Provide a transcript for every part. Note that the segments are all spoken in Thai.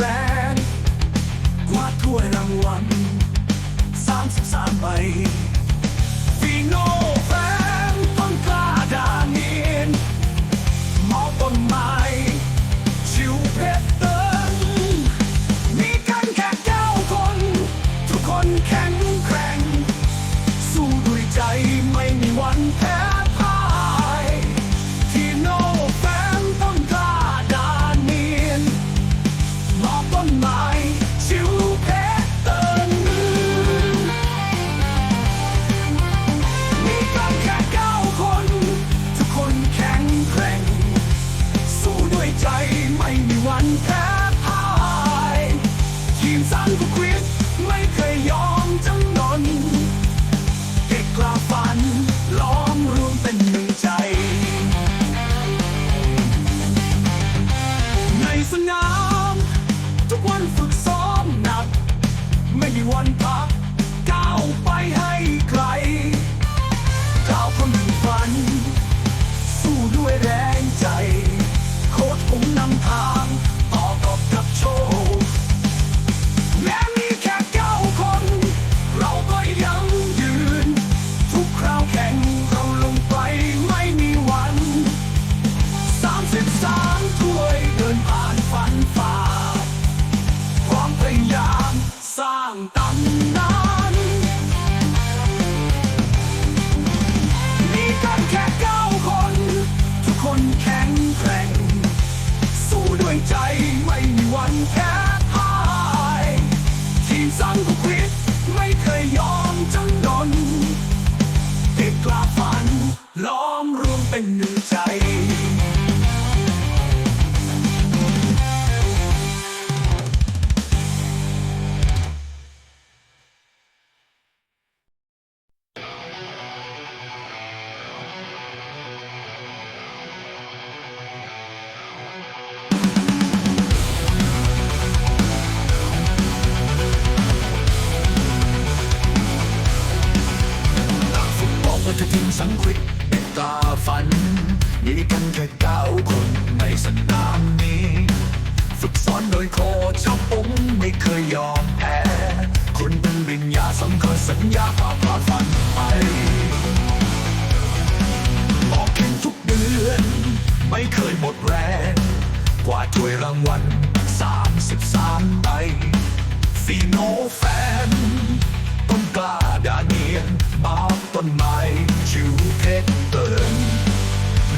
แรงกวาดถ้วยรางวัลสามสิบสามใบ สนาม ทุกวันฝึกซ้อมหนัก ไม่มีวันพัก แค่พ่ายทีมสังกุควิดไม่เคยยอมจำนนเด็กกล้าฝันล้อมรวมเป็นหนึ่ง ยโค้ชเจ้าปุ๋งไม่เคยยอมแพ้คุณเป็นวิญญาสำคัญสัญญาพาพาฝันไปบอกแข่งทุกเดือน ไม่เคยหมดแรงกว่าถ้วยรางวัล33ใบฟีโนแฟน ต้นกล้าดาเนียนบาต้นไม้ชิวเพชรเติน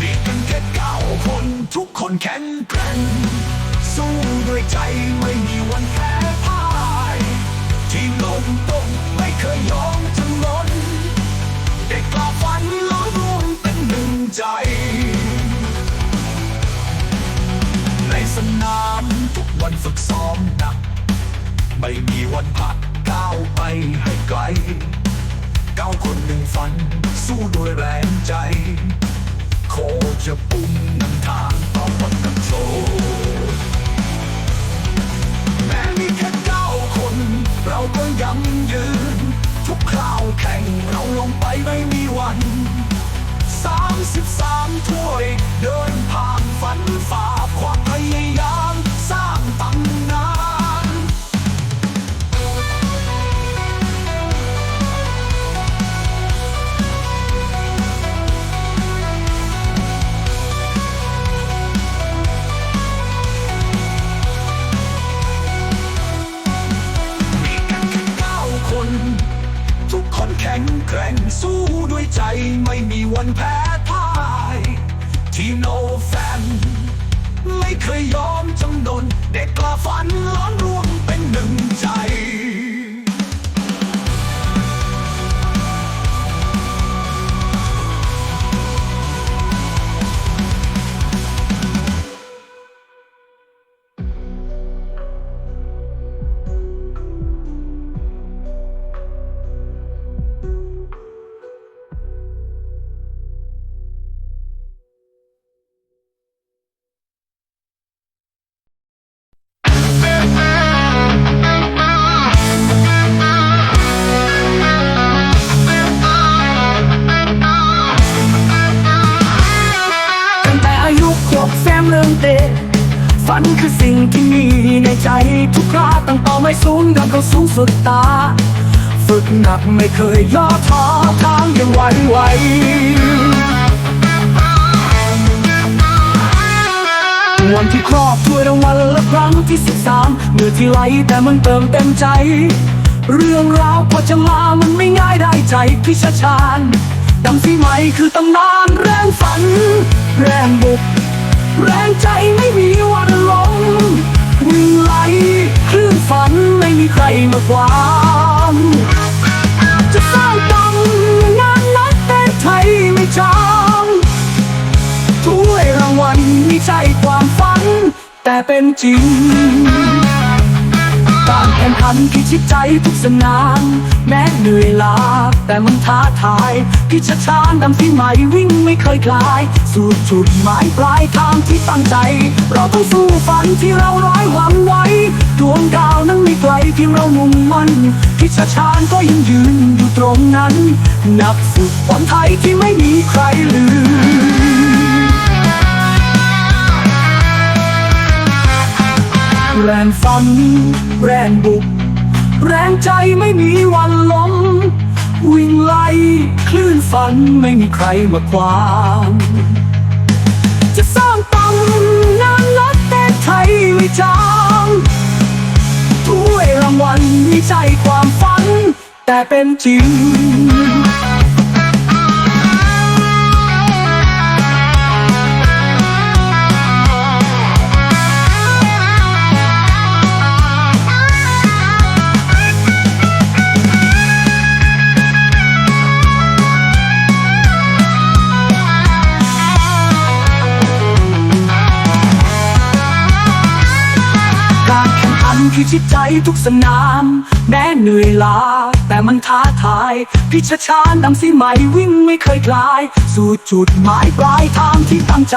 มีกันแค่เก้าคนทุกคนแข็งแกร่ง สู้ด้วยใจไม่มีวันแพ้พ่าย ทีมลงตรงไม่เคยยอมจำนนเด็กกล้าฝันล้อรวมเป็นหนึ่งใจ ในสนามทุกวันฝึกซ้อมหนัก ไม่มีวันพักก้าวไปให้ไกลก้าวคนหนึ่งฝัน สู้ด้วยแรงใจ โคจะปุ่มนำทางต่อวันกับ วันแพ้พ่ายทีโนแฟน ไม่เคยยอมจำนนเด็กกล้าฝันล้อนรวมเป็นหนึ่งใจ ฝันคือสิ่งที่มีในใจทุกคราตั้งเป้าไม่สูงดังเขาสูงสุดตา ฝึกหนักไม่เคยย่อท้อทางยังไหวไหววันที่ครอบถ้วยรางวัลและครั้งที่สิบสามเมื่อที่ไหลแต่มันเติมเต็มใจ เรื่องราวพอจะลามันไม่ง่ายได้ใจพิชชาญดำสีไหมคือตำนานแรงฝัน แรงบุก ใจไม่มีวันลงวิ่งไหลคลื่นฝันไม่มีใครมาขวางจะสร้างตำงานนักเตะไทยไม่จางถ้วยรางวัลไม่ใช่ความฝัน แต่เป็นจริง การแข่งขันพิชิตใจทุกสนาม แม้เหนื่อยล้าแต่มันท้าทาย พิชชานดำที่ใหม่วิ่งไม่เคยคลาย สู่จุดหมายปลายทางที่ตั้งใจ เราต้องสู้ฝันที่เราร้อยหวังไว้ ดวงดาวนั้นไม่ไกลเพียงเรามุ่งมั่นพิชชานก็ยังยืนอยู่ตรงนั้น นักฟุตบอลไทยที่ไม่มีใครลืม แรงฝัน แรงบุก แรงใจไม่มีวันล้ม วิ่งไล่คลื่นฝันไม่มีใครมาขวางจะสร้างตำนานนักเตะไทยไม่จางถ้วยรางวัลไม่ใช่ความฝัน แต่เป็นจริง แข่งขันพิชิตใจทุกสนาม แม้เหนื่อยล้าแต่มันท้าทาย พิชชานดำสีใหม่วิ่งไม่เคยคลาย สู่จุดหมายปลายทางที่ตั้งใจ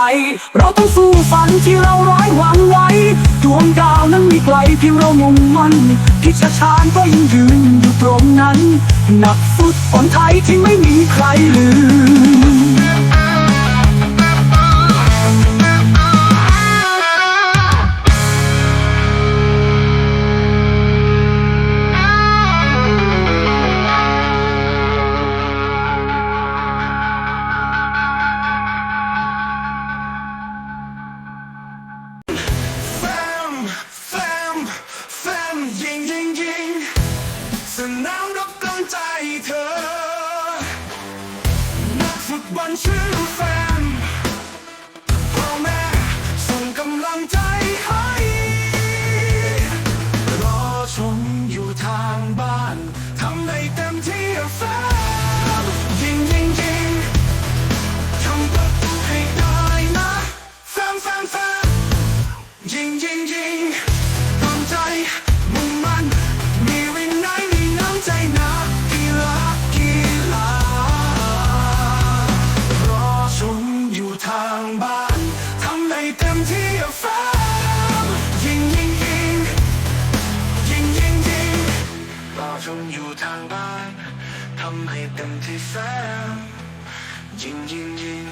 เราต้องสู้ฝันที่เราร้อยหวังไว้ ดวงดาวนั้นมีไกลเพียงเรามุ่งมันพิชชานก็ยังยืนอยู่ตรงนั้น นักฟุตบอลไทยที่ไม่มีใครลืม กันที่แสนยิ่งยิ่งยิ่ง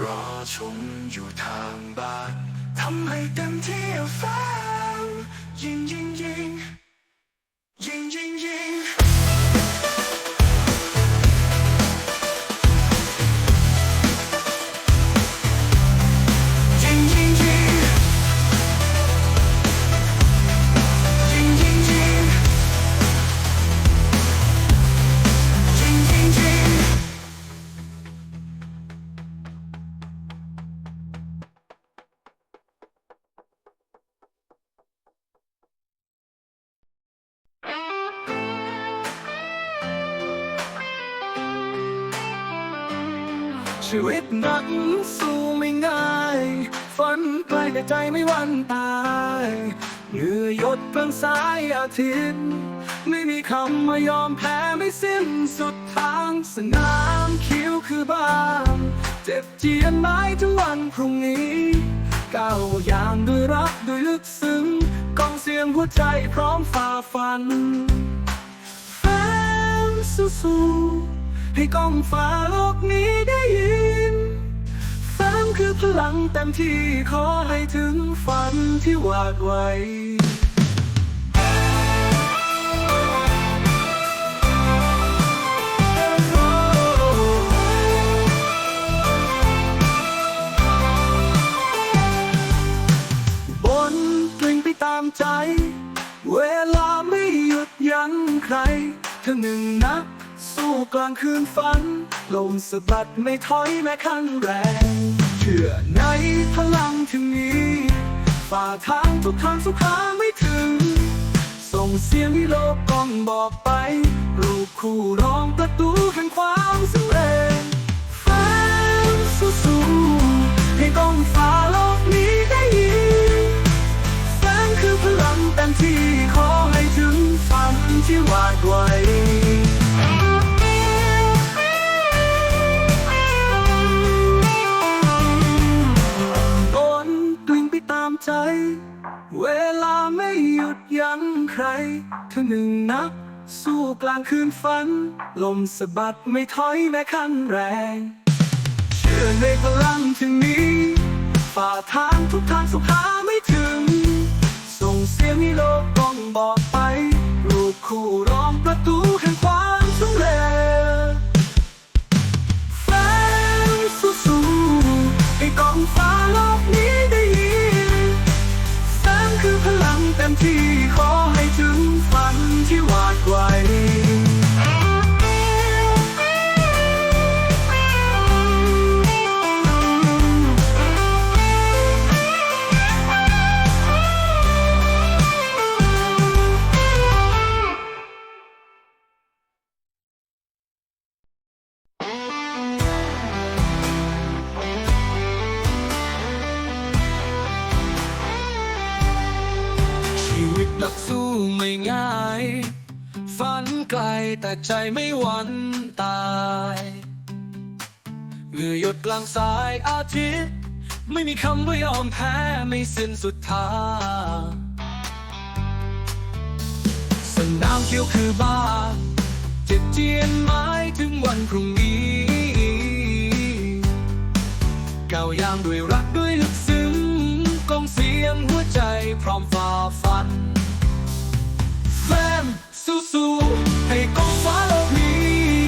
รอชมอยู่ทางบ้านทำให้เต็มที่แฟนยิงยิงยิงยิงยิงยิงยิง ชีวิตนักสู้ไม่ง่ายฝันไกลแต่ใจไม่วันตายเหงื่อหยดเพิ่งสายอาทิตย์ไม่มีคำมายอมแพ้ไม่สิ้นสุดทางสนามคิวคือบ้านเจ็บเจียนไม้ถึงวันพรุ่งนี้ก้าวอย่างด้วยรักด้วยลึกซึ้งกองเสียงหัวใจพร้อมฝ่าฟันแฟนสู้ ให้กองฟ้าโลกนี้ได้ยินแฟนคือพลังเต็มที่ขอให้ถึงฝันที่วาดไว้ ลางคืนฝัน ลมสะบัดไม่ถอยแม้ขั้นแรง เชื่อในพลังที่มีฝ่าทางทุกทางสุขาไม่ถึง ส่งเสียงที่โลกกล้องบอกไป รูปคู่ร้องประตูแห่งความสำเร็จแฟนสู้ๆให้ก้องฟ้าโลกนี้ได้ยินแสงคือพลังเต็มที่ขอให้ถึงฝันที่วาดไว้ คืนฝัน ลมสะบัดไม่ถอยแม้ขั้นแรง เชื่อในพลังที่มีฝ่าทางทุกทางสุขาไม่ถึง ส่งเสียงให้โลกต้องบอกไป รูปคู่ร้องประตูแห่งความสำเร็จแฟนสู้ๆให้กองฟ้าโลกนี้ได้ยินแสงคือพลังเต็มที่ขอให้ถึงฝันที่วาดไว้ แต่ใจไม่หวั่นตายเหงื่อหยดกลางสายอาทิตย์ ไม่มีคำว่ายอมแพ้ไม่สิ้นสุดทางสนามเขียวคือบ้านเจ็บเจียนไม้ถึงวันพรุ่งนี้ก้าวยางด้วยรักด้วยลึกซึ้งกองเสียงหัวใจพร้อมฝ่าฟันแฟมสู้ๆ ให้กองฟ้าโลกนี้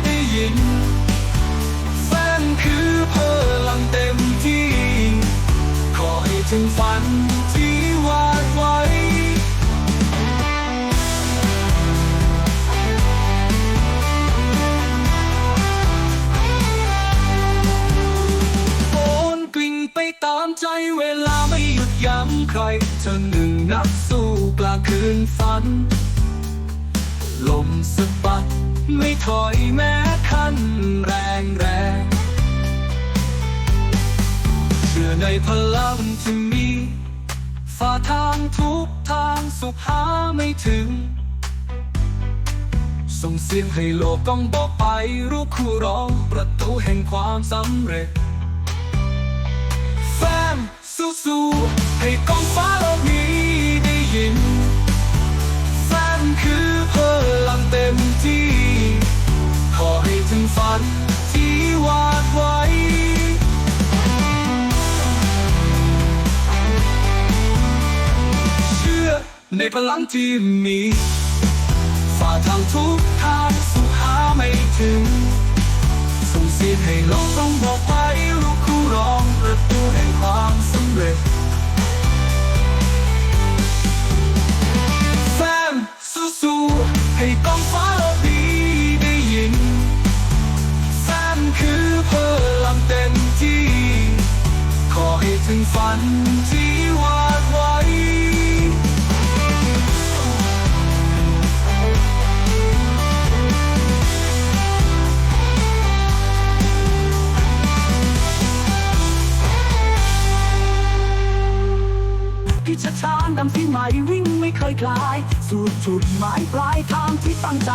ได้ยิน แฟนคือพลังเต็มที่ ขอให้ถึงฝันะบัด ไม่ถอยแม้คันแรงแรงเชื่อในพลังที่มีฝ่าทางทุกทางสุขหาไม่ถึง ส่งเสียงให้โลกต้องบอกไปรู้คู่ร้องประตูแห่งความสำเร็จ แฟมสู้ๆให้กองฟ้าโลกนี้ เต็มที่ ขอให้ถึงฝันที่วาดไว้เชื่อในพลังที่มีฝ่าทางทุกทางสุขหาไม่ถึง ส่งเสียงให้โลกต้องบอกไปรู้คู่ร้องประตูแห่งความสำเร็จแฟมสู้ๆ ให้กองฟ้าเราดีได้ยินแฟนคือพลังเต็มที่ ขอให้ถึงฝันที่ ดำที่ใหม่วิ่งไม่เคยคลาย สู่จุดหมายปลายทางที่ตั้งใจ